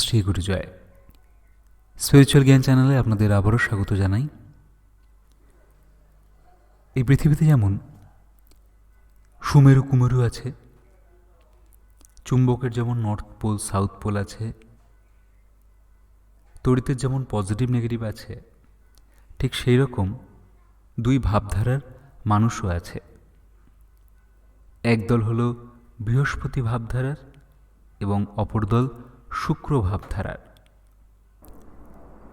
শ্রী গুরু জয়। Spiritual জ্ঞান চ্যানেলে আপনাদের আবারও স্বাগত জানাই। এই পৃথিবীতে যেমন সুমেরু কুমেরু আছে, চুম্বকের যেমন নর্থ পোল সাউথ পোল আছে, তড়িতের যেমন পজিটিভ নেগেটিভ আছে, ঠিক সেই রকম দুই ভাবধারার মানুষও আছে। একদল হলো বৃহস্পতি ভাবধারার এবং অপর দল শুক্র ভাবধারার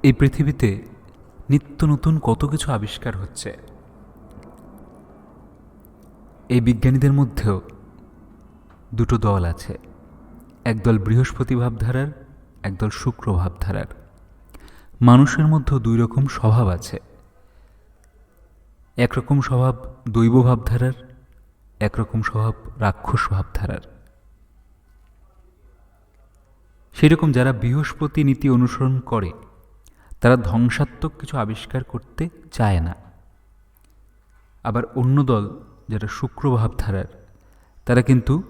এই পৃথিবীতে নিত্য নতুন কত কিছু আবিষ্কার হচ্ছে। এই বিজ্ঞানীদের মধ্যেও দুটো দল আছে, একদল বৃহস্পতি ভাবধারার একদল শুক্র ভাবধারার মানুষের মধ্যেও দুই রকম স্বভাব আছে। একরকম স্বভাব দৈব ভাবধারার একরকম স্বভাব রাক্ষস ভাবধারার সেরকম যারা বৃহস্পতি নীতি অনুসরণ করে, তারা ধ্বংসাত্মক কিছু আবিষ্কার করতে চায় না। আবার অন্য দল যারা শুক্র ভাবধারার তারা কিন্তু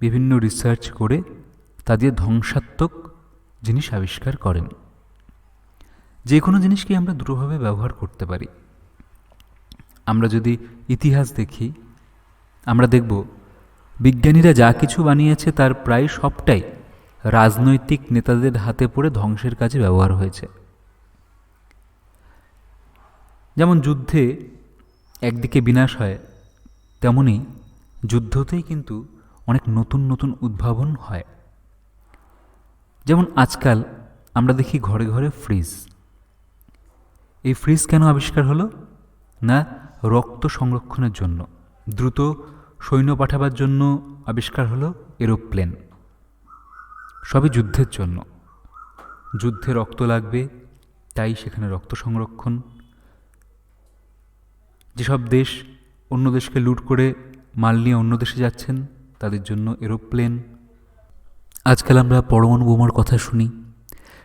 বিভিন্ন রিসার্চ করে তাদের ধ্বংসাত্মক জিনিস আবিষ্কার করেন। যে কোনো জিনিসকে আমরা দুটোভাবে ব্যবহার করতে পারি। আমরা যদি ইতিহাস দেখি, আমরা দেখব বিজ্ঞানীরা যা কিছু বানিয়েছে তার প্রায় সবটাই রাজনৈতিক নেতাদের হাতে পড়ে ধ্বংসের কাজে ব্যবহার হয়েছে। যেমন যুদ্ধে একদিকে বিনাশ হয়, তেমনি যুদ্ধতেই কিন্তু অনেক নতুন নতুন উদ্ভাবন হয়। যেমন আজকাল আমরা দেখি ঘরে ঘরে ফ্রিজ। এই ফ্রিজ কেন আবিষ্কার হলো? না, রক্ত সংরক্ষণের জন্য। দ্রুত সৈন্য পাঠাবার জন্য আবিষ্কার হলো এরোপ্লেন। সবই যুদ্ধের জন্য। যুদ্ধে রক্ত লাগবে, তাই সেখানে রক্ত সংরক্ষণ। যেসব দেশ অন্য দেশকে লুট করে মাল নিয়ে অন্য দেশে যাচ্ছেন, তাদের জন্য এরোপ্লেন। আজকাল আমরা পরমাণু বোমার কথা শুনি।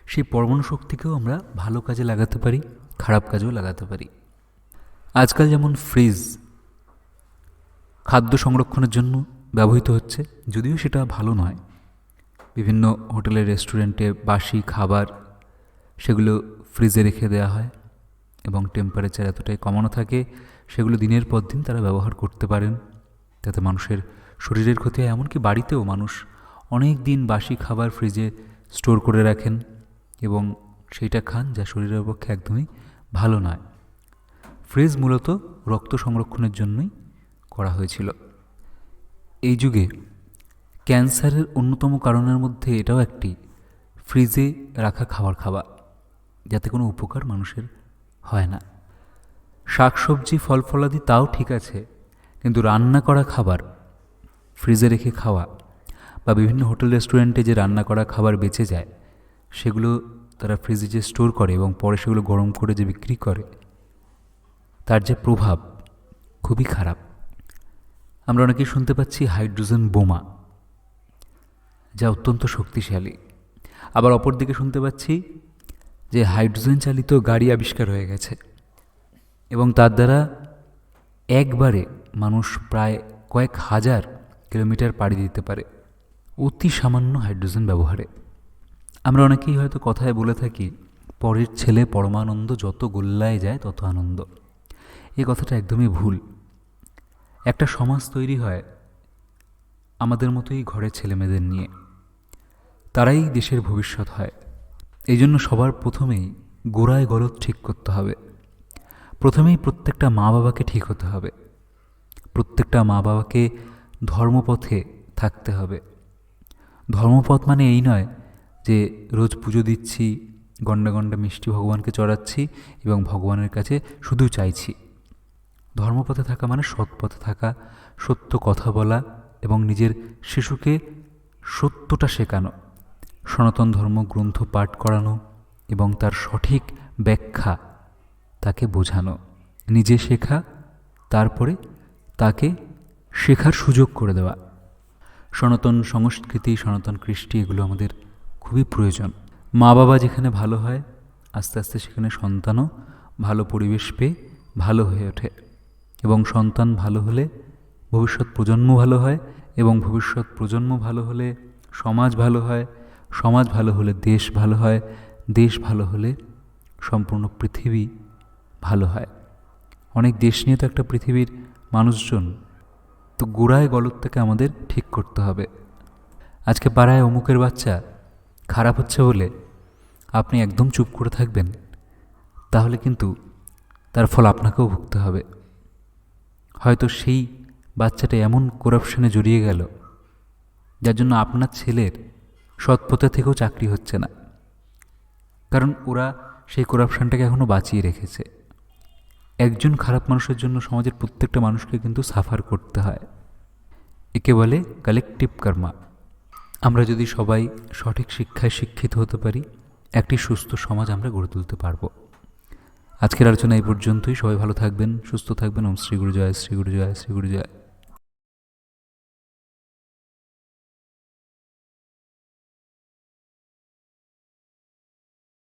সেই পরমাণু শক্তিকেও আমরা ভালো কাজে লাগাতে পারি, খারাপ কাজেও লাগাতে পারি। আজকাল যেমন ফ্রিজ খাদ্য সংরক্ষণের জন্য ব্যবহৃত হচ্ছে, যদিও সেটা ভালো নয়। বিভিন্ন হোটেলের রেস্টুরেন্টে বাসি খাবার সেগুলো ফ্রিজে রেখে দেওয়া হয় এবং টেম্পারেচার এতটাই কমানো থাকে, সেগুলো দিনের পর দিন তারা ব্যবহার করতে পারেন। তাতে মানুষের শরীরের ক্ষতি হয়, এমনকি বাড়িতেও মানুষ অনেক দিন বাসি খাবার ফ্রিজে স্টোর করে রাখেন এবং সেইটা খান যা শরীরের পক্ষে একদমই ভালো নয়। ফ্রিজ মূলত রক্ত সংরক্ষণের জন্যই করা হয়েছিল। এই যুগে ক্যান্সারের অন্যতম কারণের মধ্যে এটাও একটি। ফ্রিজে রাখা খাবার খাওয়া, যাতে কোনো উপকার মানুষের হয় না। শাকসবজি ফল ফলাদি তাও ঠিক আছে, কিন্তু রান্না করা খাবার, ফ্রিজে রেখে খাওয়া বা বিভিন্ন হোটেল, রেস্টুরেন্টে যে রান্না করা খাবার বেঁচে যায়, সেগুলো তারা ফ্রিজে যে স্টোর করে এবং পরে সেগুলো গরম করে যে বিক্রি করে, তার যে প্রভাব খুবই খারাপ। আমরা অনেকেই শুনতে পাচ্ছি হাইড্রোজেন বোমা। যা অত্যন্ত শক্তিশালী। আবার অপরদিকে শুনতে পাচ্ছি যে হাইড্রোজেন চালিত গাড়ি আবিষ্কার হয়ে গেছে এবং তার দ্বারা একবারে মানুষ প্রায় কয়েক হাজার কিলোমিটার পাড়ি দিতে পারে অতি সামান্য হাইড্রোজেন ব্যবহারে। আমরা অনেকেই হয়তো কথায় বলে থাকি, পরের ছেলে পরমানন্দ যত গোল্লায় যায় তত আনন্দ। এই কথাটা একদমই ভুল। একটা সমাজ তৈরি হয় আমাদের মতোই ঘরের ছেলেমেয়েদের নিয়ে। তারাই দেশের ভবিষ্যৎ হয়। এই জন্য সবার প্রথমেই গোড়ায় গলদ ঠিক করতে হবে। প্রথমেই প্রত্যেকটা মা বাবাকে ঠিক হতে হবে। প্রত্যেকটা মা বাবাকে ধর্মপথে থাকতে হবে। ধর্মপথ মানে এই নয় যে রোজ পুজো দিচ্ছি গন্ডা গন্ডা মিষ্টি ভগবানকে চড়াচ্ছি এবং ভগবানের কাছে শুধু চাইছি। ধর্মপথে থাকা মানে সৎপথে থাকা, সত্য কথা বলা এবং নিজের শিশুকে সত্যটা শেখানো। সনাতন ধর্ম গ্রন্থ পাঠ করানো এবং তার সঠিক ব্যাখ্যা তাকে বোঝানো। নিজে শেখা, তারপরে তাকে শেখার সুযোগ করে দেওয়া। সনাতন সংস্কৃতি, সনাতন কৃষ্টি এগুলো আমাদের খুবই প্রয়োজন। মা বাবা যেখানে ভালো হয়, আস্তে আস্তে সেখানে সন্তানও ভালো পরিবেশ পেয়ে ভালো হয়ে ওঠে। এবং সন্তান ভালো হলে ভবিষ্যৎ প্রজন্ম ভালো হয় এবং ভবিষ্যৎ প্রজন্ম ভালো হলে সমাজ ভালো হয়। সমাজ ভালো হলে দেশ ভালো হয়, দেশ ভালো হলে সম্পূর্ণ পৃথিবী ভালো হয়। অনেক দেশ নিয়ে তো একটা পৃথিবীর মানুষজন, তো গোড়ায় গলতটাকে আমাদের ঠিক করতে হবে। আজকে পাড়ায় অমুকের বাচ্চা খারাপ হচ্ছে বলে আপনি একদম চুপ করে থাকবেন, তাহলে কিন্তু তার ফল আপনাকেও ভুগতে হবে। হয়তো সেই বাচ্চাটা এমন করাপশনে জড়িয়ে গেল, যার জন্য আপনার ছেলের সৎ পথে থেকেও চাকরি হচ্ছে না। কারণ ওরা সেই করাপশনটাকে এখনও বাঁচিয়ে রেখেছে। একজন খারাপ মানুষের জন্য সমাজের প্রত্যেকটা মানুষকে কিন্তু সাফার করতে হয়। একে বলে কালেকটিভ কর্মা আমরা যদি সবাই সঠিক শিক্ষায় শিক্ষিত হতে পারি, একটি সুস্থ সমাজ আমরা গড়ে তুলতে পারব। আজকের আলোচনা এই পর্যন্তই। সবাই ভালো থাকবেন, সুস্থ থাকবেন। ওম শ্রী জয় শ্রী গুরু জয় শ্রী জয়